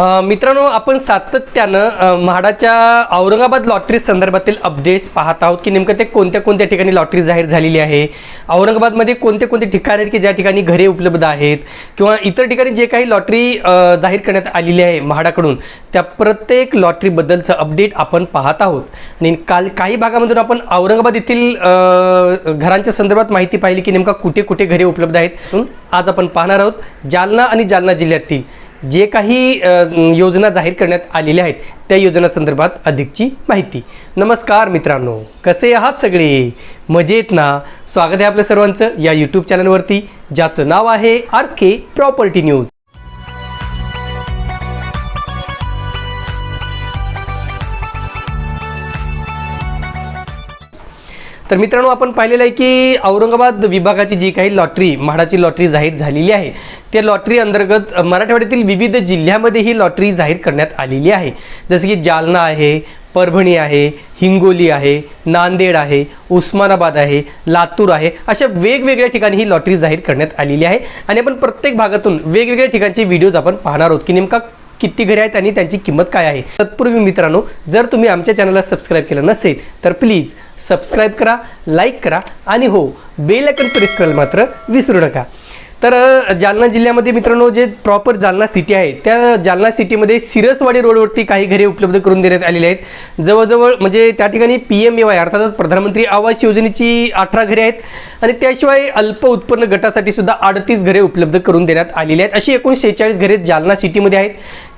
मित्रांनो आपण सातत्यानं म्हाडाच्या औरंगाबाद लॉटरी संदर्भातील अपडेट्स पाहत आहोत की नेमकं ते कोणत्या कोणत्या ठिकाणी लॉटरी जाहीर झालेली आहे? औरंगाबादमध्ये कोणते कोणते ठिकाण आहेत की ज्या ठिकाणी घरे उपलब्ध आहेत? किंवा इतर ठिकाणी जे काही लॉटरी जाहीर करण्यात आलेली आहे म्हाडाकडून त्या प्रत्येक लॉटरीबद्दलचं अपडेट आपण पाहत आहोत. आणि काल काही भागामधून आपण औरंगाबाद येथील घरांच्या संदर्भात माहिती पाहिली की नेमका कुठे कुठे घरे उपलब्ध आहेत. म्हणून आज आपण पाहणार आहोत जालना आणि जालना जिल्ह्यातील. जे काही योजना जाहीर करण्यात आलेल्या आहेत त्या योजना संदर्भात अधिकची माहिती. नमस्कार मित्रांनो कसे आहात सगळे? मजेत ना? स्वागत आहे आपल्या सर्वांचं या यूट्यूब चॅनलवरती ज्याचं नाव आहे आर के प्रॉपर्टी न्यूज तर मित्रांनो आपण पाहिलेलं आहे की औरंगाबाद विभागाची जी काही लॉटरी म्हाडाची लॉटरी जाहीर झालेली आहे त्या लॉटरी अंतर्गत मराठवाड्यातील विविध जिल्ह्यामध्ये ही लॉटरी जाहीर करण्यात आलेली आहे. जसं की जालना आहे परभणी आहे हिंगोली आहे नांदेड आहे उस्मानाबाद आहे लातूर आहे अशा वेगवेगळ्या ठिकाणी ही लॉटरी जाहीर करण्यात आलेली आहे. आणि आपण प्रत्येक भागातून वेगवेगळ्या ठिकाणचे व्हिडिओज आपण पाहणार आहोत की नेमका किती घरे आहेत आणि त्यांची किंमत काय आहे. तत्पूर्वी मित्रांनो जर तुम्ही आमच्या चॅनलला सबस्क्राईब केलं नसेल तर प्लीज सबस्क्राईब करा लाईक करा आणि हो बेल आयकन प्रेस करायला मात्र विसरू नका. तर जालना जिल्ह्यामध्ये मित्रांनो जे प्रॉपर जालना सिटी आहे त्या जालना सिटीमध्ये सिरसवाडी रोडवरती काही घरे उपलब्ध करून देण्यात आलेली आहेत. जवळजवळ म्हणजे त्या ठिकाणी पी एम ए वाय अर्थातच प्रधानमंत्री आवास योजनेची अठरा घरे आहेत आणि त्याशिवाय अल्प उत्पन्न गटासाठी सुद्धा अडतीस घरे उपलब्ध करून देण्यात आलेली आहेत. अशी एकूण शेहेचाळीस घरे जालना सिटीमध्ये आहेत.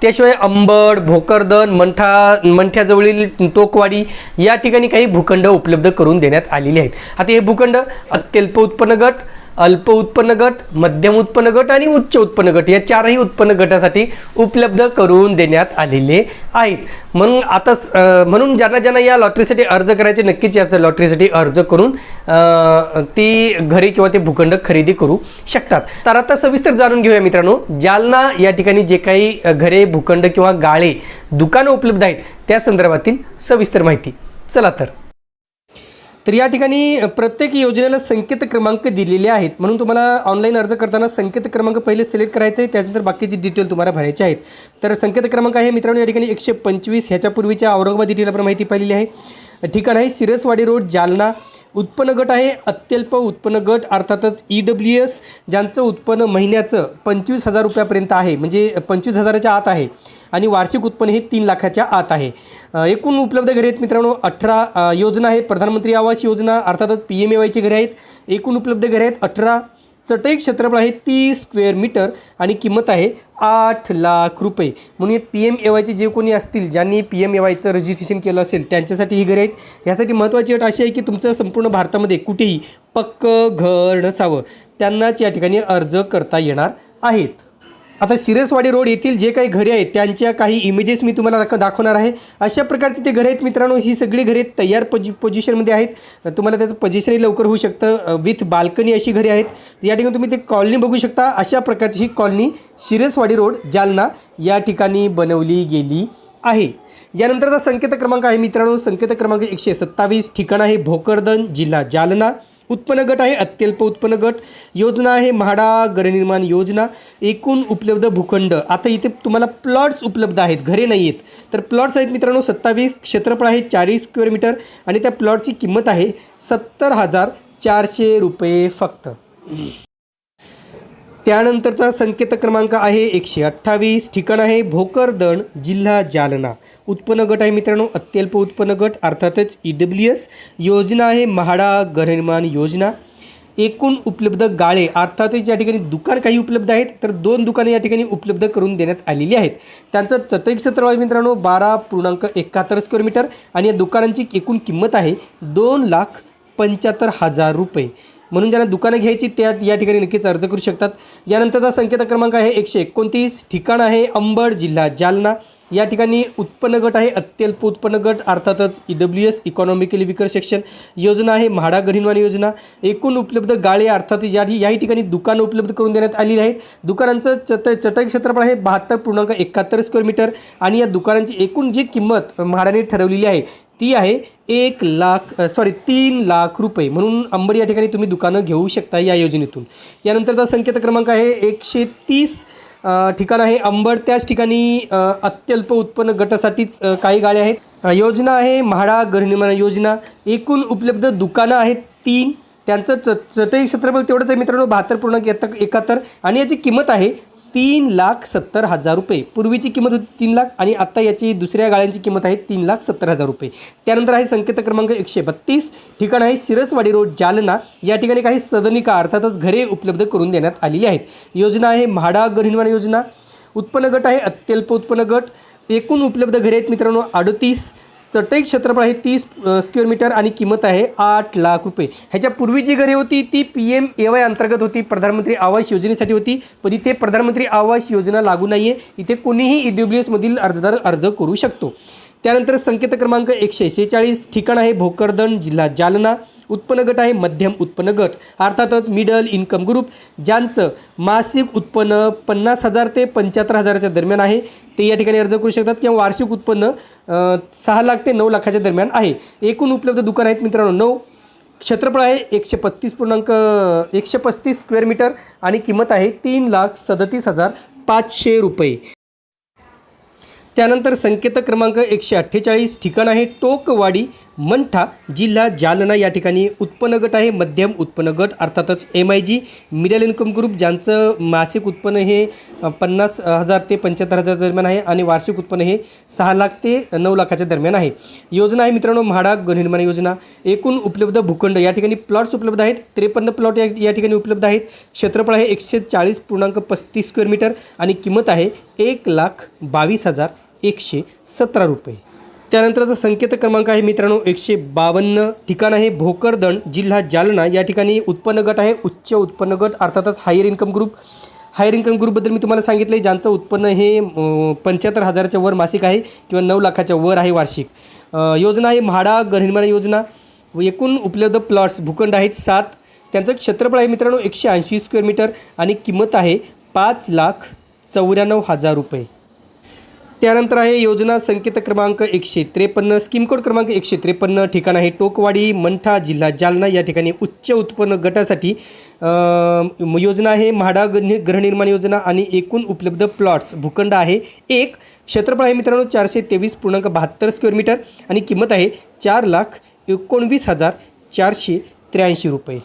त्याशिवाय अंबड भोकरदन मंठा मंठ्याजवळील टोकवाडी या ठिकाणी काही भूखंड उपलब्ध करून देण्यात आलेले आहेत. आता हे भूखंड अत्यल्प उत्पन्न गट अल्प उत्पन्न गट मध्यम उत्पन्न गट आणि उच्च उत्पन्न गट या चारही उत्पन्न गटासाठी उपलब्ध करून देण्यात आलेले आहेत. म्हणून आता स- म्हणून ज्यांना ज्यांना या लॉटरीसाठी अर्ज करायचे नक्कीच या लॉटरीसाठी अर्ज करून ती घरे किंवा ते भूखंड खरेदी करू शकतात. तर आता सविस्तर जाणून घेऊया मित्रांनो जालना या ठिकाणी जे काही घरे भूखंड किंवा गाळे दुकानं उपलब्ध आहेत त्या संदर्भातील सविस्तर माहिती. चला तर. तर या ठिकाणी प्रत्येक योजनेला संकेत क्रमांक दिलेले आहेत. म्हणून तुम्हाला ऑनलाईन अर्ज करताना संकेत क्रमांक पहिले सिलेक्ट करायचं आहे त्यानंतर बाकीची डिटेल तुम्हाला भरायचे आहेत. तर संकेत क्रमांक आहे मित्रांनो या ठिकाणी एकशे पंचवीस. ह्याच्यापूर्वीच्या औरंगाबाद डिटेल आपण माहिती पाहिलेली आहे. ठिकाण आहे सिरसवाडी रोड जालना. उत्पन्न गट आहे. अत्यल्प उत्पन्न गट अर्थातच ई डब्ल्यू एस ज्यांचं उत्पन्न महिन्याचं पंचवीस हजार रुपयापर्यंत आहे. म्हणजे पंचवीस हजाराच्या आत आहे. आणि वार्षिक उत्पन्न हे तीन लाखाच्या आत आहे. एकूण उपलब्ध घरे आहेत मित्रांनो अठरा योजना आहे प्रधानमंत्री आवास योजना अर्थातच पी एम ए वायची घरे आहेत. एकूण उपलब्ध घरे आहेत अठरा चटई क्षेत्रफळ आहे तीस स्क्वेअर मीटर आणि किंमत आहे आठ लाख रुपये. म्हणून पी एम ए वायचे जे कोणी असतील ज्यांनी पी एम ए वायचं रजिस्ट्रेशन केलं असेल त्यांच्यासाठी ही घरे आहेत. यासाठी महत्त्वाची अट अशी आहे की तुमचं संपूर्ण भारतामध्ये कुठेही पक्क घर नसावं. त्यांनाच या ठिकाणी अर्ज करता येणार आहेत. आता सिरसवाडी रोड येथील जे काही घरे आहेत त्यांच्या काही इमेजेस मी तुम्हाला दाख दाखवणार आहे. अशा प्रकारची ते घरे आहेत मित्रांनो ही सगळी घरे तयार पोजि पोझिशनमध्ये आहेत. तुम्हाला त्याचं पोझिशनही लवकर होऊ शकतं. विथ बाल्कनी अशी घरे आहेत. या ठिकाणी तुम्ही ते कॉलनी बघू शकता. अशा प्रकारची ही कॉलनी सिरसवाडी रोड जालना या ठिकाणी बनवली गेली आहे. यानंतरचा संकेत क्रमांक आहे मित्रांनो. संकेत क्रमांक एकशे सत्तावीस ठिकाण आहे भोकरदन जिल्हा जालना. उत्पन्न गट आहे अत्यल्प उत्पन्न गट. योजना आहे म्हाडा गृहनिर्माण योजना. एकूण उपलब्ध भूखंड. आता इथे तुम्हाला प्लॉट्स उपलब्ध आहेत घरे नाही आहेत. तर प्लॉट्स आहेत मित्रांनो सत्तावीस क्षेत्रफळ आहे चाळीस स्क्वेअर मीटर आणि त्या प्लॉटची किंमत आहे सत्तर हजार चारशे रुपये फक्त. त्यानंतरचा संकेत क्रमांक आहे एकशे अठ्ठावीस. ठिकाण आहे भोकरदण जिल्हा जालना. उत्पन्न गट आहे मित्रांनो अत्यल्प उत्पन्न गट अर्थातच ई डब्ल्यू एस. योजना आहे म्हाडा गृहनिर्माण योजना. एकूण उपलब्ध गाळे अर्थातच या ठिकाणी दुकान काही उपलब्ध आहेत तर दोन दुकाने या ठिकाणी उपलब्ध करून देण्यात आलेली आहेत. त्यांचं चटई क्षेत्र आहे मित्रांनो बारा पूर्णांक एकाहत्तर स्क्वेअर मीटर आणि या दुकानांची एकूण किंमत आहे दोन लाख पंच्याहत्तर हजार रुपये. म्हणून ज्यांना दुकानं घ्यायची त्या या ठिकाणी नक्कीच अर्ज करू शकतात. यानंतरचा संकेत क्रमांक आहे एकशे एकोणतीस ठिकाण आहे अंबड जिल्हा जालना. या ठिकाणी उत्पन्न गट आहे अत्यल्प उत्पन्न गट अर्थातच E W S economically weaker section योजना आहे म्हाडा गृहनिर्माण योजना. एकूण उपलब्ध गाळे अर्थात या याही ठिकाणी दुकानं उपलब्ध करून देण्यात आलेली आहेत. दुकानांचं चत चटई क्षेत्रफळ आहे बहात्तर पूर्णांक एकाहत्तर स्क्वेअर मीटर आणि या दुकानांची एकूण जी किंमत म्हाडाने ठरवलेली आहे ती आहे एक लाख सॉरी तीन लाख रुपये. म्हणून अंबड या ठिकाणी तुम्ही दुकानं घेऊ शकता या योजनेतून. यानंतरचा संकेत क्रमांक आहे एकशे तीस ठिकाण आहे अंबड. त्याच ठिकाणी अत्यल्प उत्पन्न गटासाठीच काही गाड्या आहेत. योजना आहे म्हाडा गृहनिर्माण योजना. एकूण उपलब्ध दुकानं आहेत तीन. त्यांचं च चटई क्षेत्रफळ तेवढंच आहे मित्रांनो बहात्तर पूर्ण एकाहत्तर. आणि याची किंमत आहे तीन लाख सत्तर हजार रुपये. पूर्वीची किंमत होती तीन लाख आणि आत्ता याची दुसऱ्या गाळ्यांची किंमत आहे तीन लाख सत्तर हजार रुपये. त्यानंतर आहे संकेत क्रमांक एकशे बत्तीस. ठिकाण आहे सिरसवाडी रोड जालना. या ठिकाणी काही सदनिका अर्थातच घरे उपलब्ध करून देण्यात आलेली आहेत. योजना आहे म्हाडा गृहनिर्माण योजना. उत्पन्न गट आहे अत्यल्प उत्पन्न गट. एकूण उपलब्ध घरे आहेत मित्रांनो अडतीस. चटई क्षेत्रफळ आहे तीस स्क्वेअर मीटर आणि किंमत आहे आठ लाख रुपये. ह्याच्या पूर्वी जी घरे होती ती पी एम ए वाय अंतर्गत होती. प्रधानमंत्री आवास योजनेसाठी होती. पण इथे प्रधानमंत्री आवास योजना लागू नाही आहे इथे कोणीही ई डब्ल्यू एसमधील अर्जदार अर्ज करू शकतो. त्यानंतर संकेत क्रमांक एकशे शेहेचाळीस ठिकाण आहे. भोकरदन जिल्हा जालना. उत्पन्न गट आहे मध्यम उत्पन्न गट अर्थातच मिडल इन्कम ग्रुप ज्यांचं मासिक उत्पन्न पन्नास हजार ते पंच्याहत्तर हजाराच्या दरम्यान आहे ते या ठिकाणी अर्ज करू शकतात किंवा वार्षिक उत्पन्न सहा लाख ते नऊ लाखाच्या दरम्यान आहे. एकूण उपलब्ध दुकान आहेत मित्रांनो नऊ. क्षेत्रफळ आहे एकशे पस्तीस पूर्णांक एकशे पस्तीस स्क्वेअर मीटर आणि किंमत आहे तीन लाख सदतीस हजार पाचशे रुपये. त्यानंतर संकेत क्रमांक एकशे अठ्ठेचाळीस ठिकाण आहे टोकवाडी मंठा जिल्हा जालना या ठिकाणी उत्पन्न गट आहे. मध्यम उत्पन्न गट अर्थातच M I G middle income group ज्यांचं मासिक उत्पन्न हे पन्नास हजार ते पंच्याहत्तर हजार दरम्यान आहे आणि वार्षिक उत्पन्न हे सहा लाख ते नऊ लाखाच्या दरम्यान आहे. योजना आहे मित्रांनो म्हाडा गृहनिर्माण योजना. एकूण उपलब्ध भूखंड या ठिकाणी प्लॉट्स उपलब्ध आहेत. त्रेपन्न प्लॉट या या ठिकाणी उपलब्ध आहेत. क्षेत्रफळ आहे एकशे चाळीस पूर्णांक पस्तीस स्क्वेअर मीटर आणि किंमत आहे एक लाख बावीस हजार एकशे सतरा रुपये. त्यानंतरचा संकेत क्रमांक आहे मित्रांनो एकशे बावन्न. ठिकाण आहे भोकरदन जिल्हा जालना. या ठिकाणी उत्पन्न गट आहे उच्च उत्पन्न गट अर्थातच higher income group higher income ग्रुपबद्दल मी तुम्हाला सांगितलं आहे ज्यांचं उत्पन्न हे पंच्याहत्तर हजाराच्या वर मासिक आहे किंवा नऊ लाखाच्या वर आहे वार्षिक. योजना आहे म्हाडा गृहनिर्माण योजना. व एकूण उपलब्ध प्लॉट्स भूखंड आहेत सात. त्यांचं क्षेत्रफळ आहे मित्रांनो एकशे ऐंशी स्क्वेअर मीटर आणि किंमत आहे पाच लाख चौऱ्याण्णव हजार रुपये. त्यानंतर आहे योजना संकेत क्रमांक एकशे त्रेपन्न स्कीम कोड क्रमांक एकशे त्रेपन्न ठिकाण आहे टोकवाडी मंठा जिल्हा जालना. या ठिकाणी उच्च उत्पन्न गटासाठी योजना आहे म्हाडा गृहनिर्माण योजना आणि एकूण उपलब्ध प्लॉट्स. भूखंड आहे एक. क्षेत्रफळ आहे मित्रांनो चारशे तेवीस पूर्णांक बहात्तर स्क्वेअर मीटर आणि किंमत आहे चार लाख एकोणवीस हजार चारशे त्र्याऐंशी रुपये.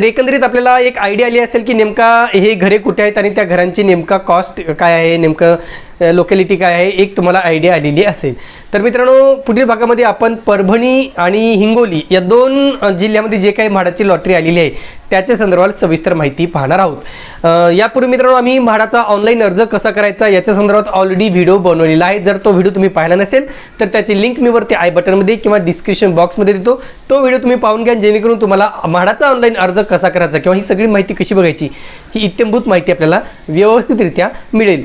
तर एकंदरीत आपल्याला एक आयडिया आली असेल की नेमका हे घरे कुठे आहेत आणि त्या घरांची नेमका कॉस्ट काय आहे नेमकं लोकॅलिटी काय आहे एक तुम्हाला आयडिया आलेली असेल. तर मित्रांनो पुढील भागामध्ये आपण परभणी आणि हिंगोली या दोन जिल्ह्यामध्ये जे काही म्हाडाची लॉटरी आलेली आहे त्याच्या संदर्भात सविस्तर माहिती पाहणार आहोत. यापूर्वी मित्रांनो आम्ही म्हाडाचा ऑनलाईन अर्ज कसा करायचा याच्या संदर्भात ऑलरेडी व्हिडिओ बनवलेला आहे. जर तो व्हिडिओ तुम्ही पाहिला नसेल तर त्याची लिंक मी वरती आय बटनमध्ये किंवा डिस्क्रिप्शन बॉक्समध्ये देतो. तो व्हिडिओ तुम्ही पाहून घ्या जेणेकरून तुम्हाला म्हाडाचा ऑनलाईन अर्ज कसा करायचा किंवा ही सगळी माहिती कशी बघायची ही इत्यंभूत माहिती आपल्याला व्यवस्थितरित्या मिळेल.